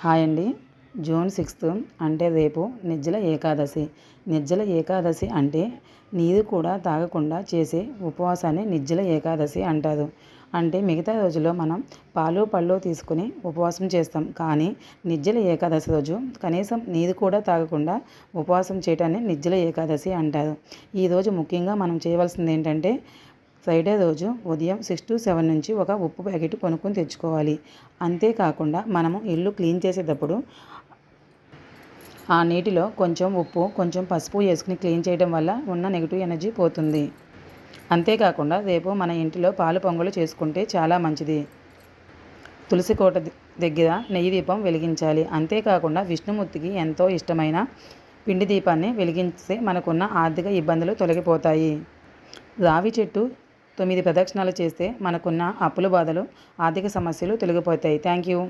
Hi అండి. June sixth అంటే రేపు నిజ్జల ఏకాదశి. నిర్జల ఏకాదశి అంటే నీరు కూడా తాగకుండా చేసే ఉపవాసాన్ని నిజ్జల ఏకాదశి అంటారు. అంటే మిగతా రోజుల్లో మనం పాలు పళ్ళు తీసుకుని ఉపవాసం చేస్తాం. కానీ నిజ్జల ఏకాదశి రోజు కనీసం నీరు కూడా తాగకుండా ఉపవాసం చేయటాన్ని నిజ్జల ఏకాదశి అంటారు. ఈరోజు ముఖ్యంగా మనం చేయవలసింది ఏంటంటే ఫ్రైడే రోజు ఉదయం సిక్స్ టు సెవెన్ నుంచి ఒక ఉప్పు ప్యాకెట్ కొనుక్కొని తెచ్చుకోవాలి. అంతేకాకుండా మనము ఇల్లు క్లీన్ చేసేటప్పుడు ఆ నీటిలో కొంచెం ఉప్పు కొంచెం పసుపు వేసుకుని క్లీన్ చేయడం వల్ల ఉన్న నెగిటివ్ ఎనర్జీ పోతుంది. అంతేకాకుండా రేపు మన ఇంటిలో పాలు పొంగలు చేసుకుంటే చాలా మంచిది. తులసి కోట దగ్గర నెయ్యి దీపం వెలిగించాలి. అంతేకాకుండా విష్ణుమూర్తికి ఎంతో ఇష్టమైన పిండి దీపాన్ని వెలిగించి మనకున్న ఆర్థిక ఇబ్బందులు తొలగిపోతాయి. రావి చెట్టు తొమ్మిది ప్రదక్షిణాలు చేస్తే మనకున్న అప్పుల బాధలు ఆర్థిక సమస్యలు తొలగిపోతాయి. Thank you